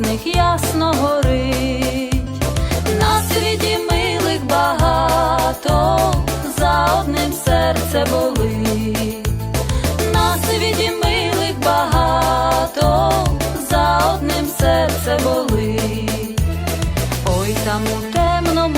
них ясно горить, на світі милих багато, за одним серце болить, на світі милих багато, за одним серце болить, ой там у темному.